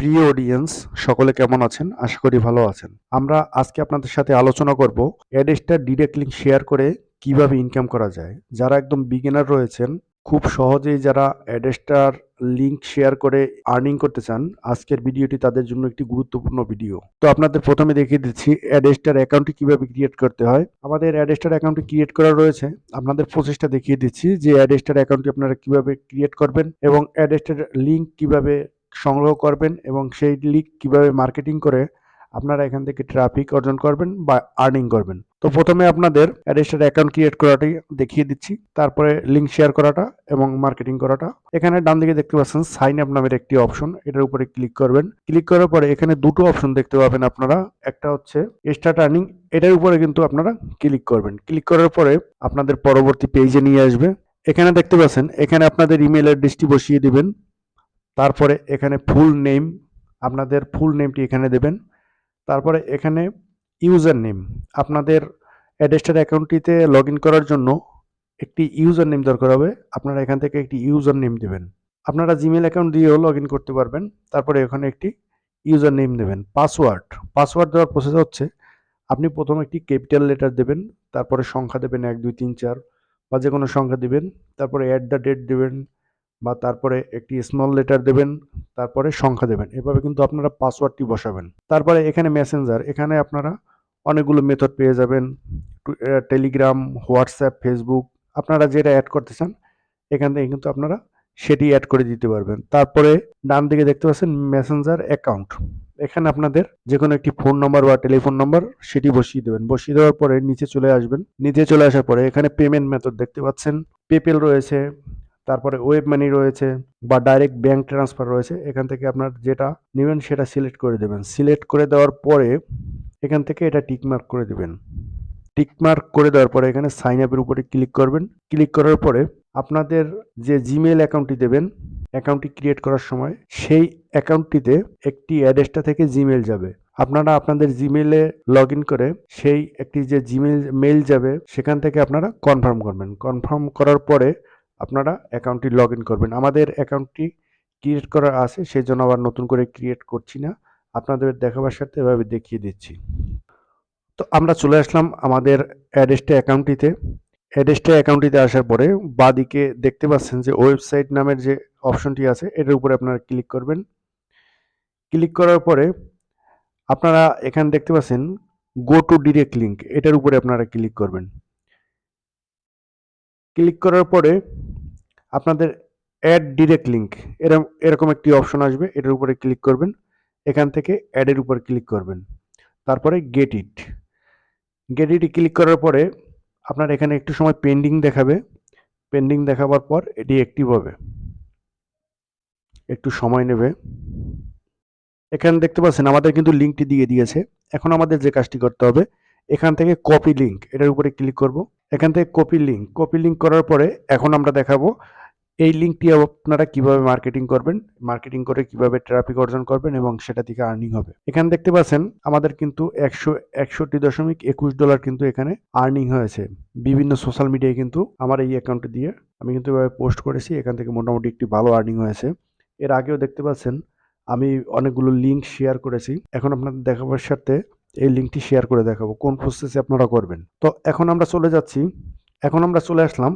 প্রিয় অডিয়েন্স সকলে কেমন আছেন? আশা করি ভালো আছেন। আমরা আজকে আপনাদের সাথে আলোচনা করব অ্যাডেস্টার ডিরেক্ট লিঙ্ক শেয়ার করে কীভাবে ইনকাম করা যায়। যারা একদম বিগিনার রয়েছেন, খুব সহজেই যারা অ্যাডেস্টার লিঙ্ক শেয়ার করে আর্নিং করতে চান, আজকের ভিডিওটি তাদের জন্য একটি গুরুত্বপূর্ণ ভিডিও তো আপনাদের প্রথমে দেখিয়ে দিচ্ছি অ্যাডেস্টার অ্যাকাউন্টটি কীভাবে ক্রিয়েট করতে হয়। আমাদের অ্যাডেস্টার অ্যাকাউন্টটি ক্রিয়েট করা রয়েছে। আপনাদের প্রসেসটা দেখিয়ে দিচ্ছি যে অ্যাডেস্টার অ্যাকাউন্টটি আপনারা কীভাবে ক্রিয়েট করবেন এবং অ্যাডেস্টার লিঙ্ক কীভাবে সংগ্রহ করবেন এবং সেই লিক কীভাবে মার্কেটিং করে আপনারা এখান থেকে ট্রাফিক অর্জন করবেন বা আর্নিং করবেন। তো প্রথমে আপনাদের অ্যাডেস্টার অ্যাকাউন্ট ক্রিয়েট করাটাই দেখিয়ে দিচ্ছি, তারপরে লিঙ্ক শেয়ার করাটা এবং মার্কেটিং করাটা। এখানে ডান দিকে দেখতে পাচ্ছেন সাইন আপ নামের একটি অপশন এটার উপরে ক্লিক করবেন। ক্লিক করার পরে এখানে দুটো অপশন দেখতে পাবেন আপনারা, একটা হচ্ছে স্টার্ট আর্নিং এটার উপরে কিন্তু আপনারা ক্লিক করবেন। ক্লিক করার পরে আপনাদের পরবর্তী পেজে নিয়ে আসবে। এখানে দেখতে পাচ্ছেন, এখানে আপনাদের ইমেল অ্যাড্রেসটি বসিয়ে দিবেন। তারপরে এখানে ফুল নেম আপনাদের ফুল নেমটি এখানে দেবেন। তারপরে এখানে ইউজার নেম আপনাদের অ্যাডেস্টার অ্যাকাউন্টটিতে লগ করার জন্য একটি ইউজার নেম দরকার হবে। আপনারা এখান থেকে একটি ইউজার নেম দেবেন। আপনারা জিমেল অ্যাকাউন্ট দিয়েও লগ করতে পারবেন। তারপরে এখানে একটি ইউজার নেম দেবেন। পাসওয়ার্ড পাসওয়ার্ড দেওয়ার প্রসেস হচ্ছে, আপনি প্রথম একটি ক্যাপিটাল লেটার দেবেন, তারপরে সংখ্যা দেবেন এক, দুই, তিন, চার, বা যে কোনো সংখ্যা দিবেন, তারপরে অ্যাট দ্য ডেট দেবেন বা তারপরে একটি স্মল লেটার দেবেন, তারপরে সংখ্যা দেবেন। এভাবে কিন্তু আপনারা পাসওয়ার্ডটি বসাবেন। তারপরে এখানে মেসেঞ্জার এখানে আপনারা অনেকগুলো মেথড পেয়ে যাবেন। টেলিগ্রাম হোয়াটসঅ্যাপ ফেসবুক আপনারা যেটা অ্যাড করতে চান, এখান থেকে কিন্তু আপনারা সেটি অ্যাড করে দিতে পারবেন। তারপরে ডান দিকে দেখতে পাচ্ছেন মেসেঞ্জার অ্যাকাউন্ট এখানে আপনাদের যে কোনো একটি ফোন নম্বর বা টেলিফোন নম্বর সেটি বসিয়ে দেবেন। বসিয়ে দেওয়ার পরে নিচে চলে আসবেন। নিচে চলে আসার পরে এখানে পেমেন্ট মেথড দেখতে পাচ্ছেন। পেপেল রয়েছে তারপরে ওয়েব মানি রয়েছে বা ডাইরেক্ট ব্যাংক ট্রান্সফার রয়েছে, এখান থেকে আপনার যেটা নেবেন সেটা সিলেক্ট করে দেবেন। সিলেক্ট করে দেওয়ার পরে এখান থেকে এটা টিকমার্ক করে দেবেন। টিকমার্ক করে দেওয়ার পরে এখানে সাইন আপের উপরে ক্লিক করবেন। ক্লিক করার পরে আপনাদের যে জিমেল অ্যাকাউন্টটি দেবেন অ্যাকাউন্টটি ক্রিয়েট করার সময় সেই অ্যাকাউন্টটিতে একটি অ্যাড্রেসটা থেকে জিমেল যাবে। আপনারা আপনাদের জিমেলে লগ ইন করে সেই একটি যে জিমেল মেল যাবে, সেখান থেকে আপনারা কনফার্ম করবেন। কনফার্ম করার পরে আপনারা অ্যাকাউন্টটি লগ ইন করবেন। আমাদের অ্যাকাউন্টটি ক্রিয়েট করা আছে সেই জন্য আবার নতুন করে ক্রিয়েট করছি না। আপনাদের দেখাবার সাথে এভাবে দেখিয়ে দিচ্ছি। তো আমরা চলে আসলাম আমাদের অ্যাডেস্টে অ্যাকাউন্টটিতে অ্যাডেস্টে অ্যাকাউন্টটিতে আসার পরে বাদিকে দেখতে পাচ্ছেন যে ওয়েবসাইট নামের যে অপশনটি আছে, এটার উপরে আপনারা ক্লিক করবেন। ক্লিক করার পরে আপনারা এখানে দেখতে পাচ্ছেন গো টু ডিরেক্ট লিঙ্ক এটার উপরে আপনারা ক্লিক করবেন। ক্লিক করার পরে আপনাদের অ্যাড ডিরেক্ট লিঙ্ক এরকম এরকম একটি অপশন আসবে, এটার উপরে ক্লিক করবেন। এখান থেকে অ্যাডের উপর ক্লিক করবেন। তারপরে get it get it click করার পরে আপনার এখানে একটু সময় পেন্ডিং দেখাবে। পেন্ডিং দেখাবার পর এটি অ্যাক্টিভ হবে। একটু সময় নেবে। এখানে দেখতে পাচ্ছেন, আমাদের কিন্তু লিঙ্কটি দিয়ে দিয়েছে। এখন আমাদের যে কাজটি করতে হবে, এখান থেকে কপি লিঙ্ক এটার উপরে ক্লিক করব। এখান থেকে কপি লিঙ্ক কপি লিঙ্ক করার পরে এখন আমরা দেখাবো এই লিঙ্কটি আপনারা কীভাবে মার্কেটিং করবেন মার্কেটিং করে কীভাবে ট্রাফিক অর্জন করবেন এবং সেটা থেকে আর্নিং হবে। এখানে দেখতে পাচ্ছেন, আমাদের কিন্তু একশো, একষট্টি দশমিক একুশ ডলার কিন্তু এখানে আর্নিং হয়েছে। বিভিন্ন সোশ্যাল মিডিয়ায় কিন্তু আমার এই অ্যাকাউন্টে দিয়ে আমি কিন্তু এভাবে পোস্ট করেছি, এখান থেকে মোটামুটি একটি ভালো আর্নিং হয়েছে। এর আগেও দেখতে পাচ্ছেন, আমি অনেকগুলো লিঙ্ক শেয়ার করেছি। এখন আপনাদের দেখাবার সাথে, এই লিঙ্কটি শেয়ার করে দেখাবো, কোন প্রসেসে আপনারা করবেন। তো এখন আমরা চলে যাচ্ছি, এখন আমরা চলে আসলাম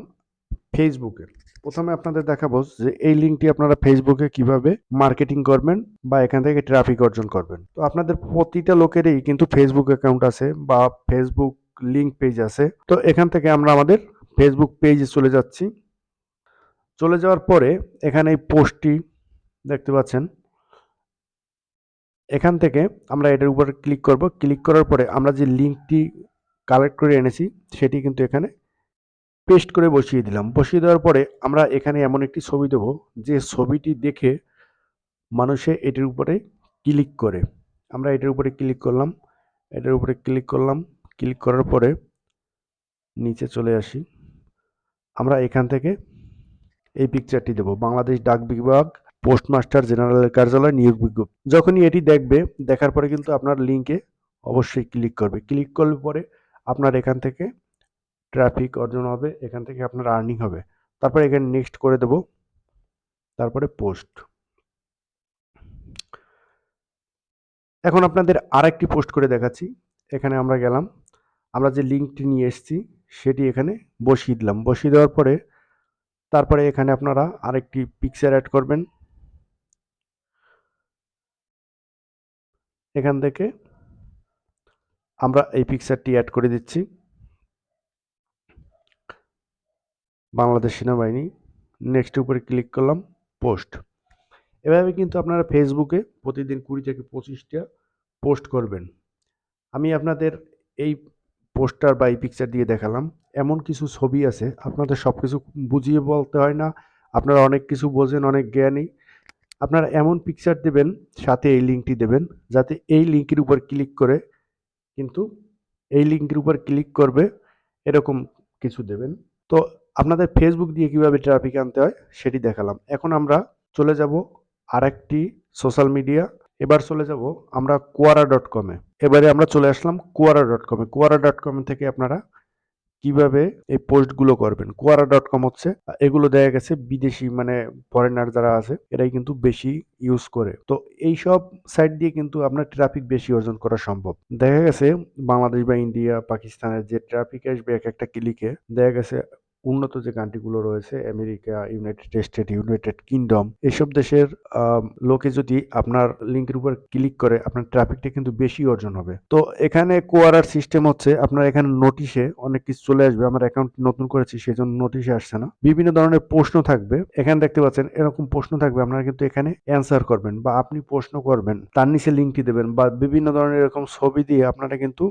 ফেসবুকে প্রথমে আপনাদের দেখাবো যে এই লিঙ্কটি আপনারা ফেসবুকে কীভাবে মার্কেটিং করবেন বা এখান থেকে ট্রাফিক অর্জন করবেন। তো আপনাদের প্রতিটা লোকেরই কিন্তু ফেসবুক অ্যাকাউন্ট আছে বা ফেসবুক লিঙ্ক পেজ আছে। তো এখান থেকে আমরা আমাদের ফেসবুক পেজে চলে যাচ্ছি। চলে যাওয়ার পরে এখানে এই পোস্টটি দেখতে পাচ্ছেন। এখান থেকে আমরা এটার উপর ক্লিক করব। ক্লিক করার পরে আমরা যে লিঙ্কটি কালেক্ট করে এনেছি, সেটি কিন্তু এখানে পেস্ট করে বসিয়ে দিলাম। বসিয়ে দেওয়ার পরে আমরা এখানে এমন একটি ছবি দেবো, যে ছবিটি দেখে মানুষে এটির উপরে ক্লিক করে। আমরা এটার উপরে ক্লিক করলাম, এটার উপরে ক্লিক করলাম ক্লিক করার পরে নিচে চলে আসি। আমরা এখান থেকে এই পিকচারটি দেবো। বাংলাদেশ ডাক বিভাগ পোস্টমাস্টার জেনারেলের কার্যালয়, নিয়োগ বিজ্ঞপ্তি। যখনই এটি দেখবে, দেখার পরে কিন্তু আপনার লিঙ্কে অবশ্যই ক্লিক করবে। ক্লিক করলে পরে আপনার এখান থেকে ট্রাফিক অর্জন হবে, এখান থেকে আপনার আর্নিং হবে। তারপরে এখানে নেক্সট করে দেব। তারপরে পোস্ট এখন আপনাদের আরেকটি পোস্ট করে দেখাচ্ছি। এখানে আমরা গেলাম। আমরা যে লিঙ্কটি নিয়ে এসেছি, সেটি এখানে বসিয়ে দিলাম। বসিয়ে দেওয়ার পরে, তারপরে এখানে আপনারা আরেকটি পিকচার অ্যাড করবেন। এখান থেকে আমরা এই পিকচারটি অ্যাড করে দিচ্ছি। বাংলাদেশ সেনাবাহিনী। নেক্সট উপরে ক্লিক করলাম পোস্ট এভাবে কিন্তু আপনারা ফেসবুকে প্রতিদিন কুড়ি থেকে পঁচিশটা পোস্ট করবেন। আমি আপনাদের এই পোস্টার বা এই পিকচার দিয়ে দেখালাম। এমন কিছু ছবি আছে, আপনাদের সব কিছু বুঝিয়ে বলতে হয় না। আপনারা অনেক কিছু বোঝেন, অনেক জ্ঞানী। আপনারা এমন পিকচার দেবেন, সাথে এই লিঙ্কটি দেবেন, যাতে এই লিঙ্কের উপর ক্লিক করে কিন্তু এই লিঙ্কের উপর ক্লিক করবে, এরকম কিছু দেবেন। তো আপনাদের ফেসবুক দিয়ে কীভাবে ট্রাফিক আনতে হয় সেটি দেখালাম। এখন আমরা চলে যাব আরেকটি সোশ্যাল মিডিয়া এবার চলে যাব আমরা কোয়ারা ডট কমে এবারে আমরা চলে আসলাম কোয়ারা ডট কমে কোয়ারা ডট কম থেকে আপনারা কীভাবে এই পোস্টগুলো করবেন? কোয়ারা ডট কম হচ্ছে, এগুলো দেখা গেছে বিদেশি মানে ফরেনার যারা আছে, এরাই কিন্তু বেশি ইউজ করে। তো এই সব সাইট দিয়ে কিন্তু আপনার ট্রাফিক বেশি অর্জন করা সম্ভব। দেখা গেছে বাংলাদেশ বা ইন্ডিয়া পাকিস্তানের যে ট্রাফিক আসবে এক একটা ক্লিকে দেখা গেছে উন্নত যে কান্ট্রিগুলো রয়েছে America United State United Kingdom এসব দেশের লোকে যদি আপনার লিঙ্কের উপর ক্লিক করে, আপনার ট্রাফিকটা কিন্তু বেশি অর্জন হবে। তো এখানে কোয়ারার সিস্টেম হচ্ছে, আপনার এখানে নোটিশে অনেক কিছু চলে আসবে, আমার অ্যাকাউন্ট নতুন করেছি সেই জন্য নোটিশে আসছে না। বিভিন্ন ধরনের প্রশ্ন থাকবে, এখানে দেখতে পাচ্ছেন, এরকম প্রশ্ন থাকবে, আপনারা কিন্তু এখানে অ্যান্সার করবেন, বা আপনি প্রশ্ন করবেন, তার নিচে লিঙ্কটি দেবেন, বা বিভিন্ন ধরনের এরকম ছবি দিয়ে আপনারা কিন্তু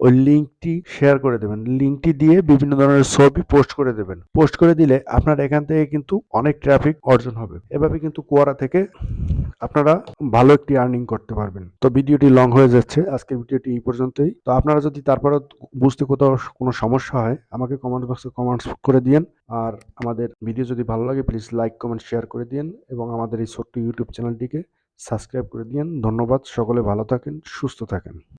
ওই লিঙ্কটি শেয়ার করে দেবেন। লিঙ্কটি দিয়ে বিভিন্ন ধরনের ছবি পোস্ট করে দেবেন। পোস্ট করে দিলে আপনার এখান থেকে কিন্তু অনেক ট্রাফিক অর্জন হবে। এভাবে কিন্তু কোয়ারা থেকে আপনারা ভালো একটি আর্নিং করতে পারবেন। তো ভিডিওটি লং হয়ে যাচ্ছে। আজকে ভিডিওটি এই পর্যন্তই। তো আপনারা যদি তারপরে বুঝতে কোথাও কোনো সমস্যা হয়, আমাকে কমেন্ট বক্সে কমেন্টস করে দিন আর আমাদের ভিডিও যদি ভালো লাগে প্লিজ লাইক কমেন্ট শেয়ার করে দিন এবং আমাদের এই ছোট্ট ইউটিউব চ্যানেলটিকে সাবস্ক্রাইব করে দিন ধন্যবাদ। সকলে ভালো থাকেন, সুস্থ থাকেন।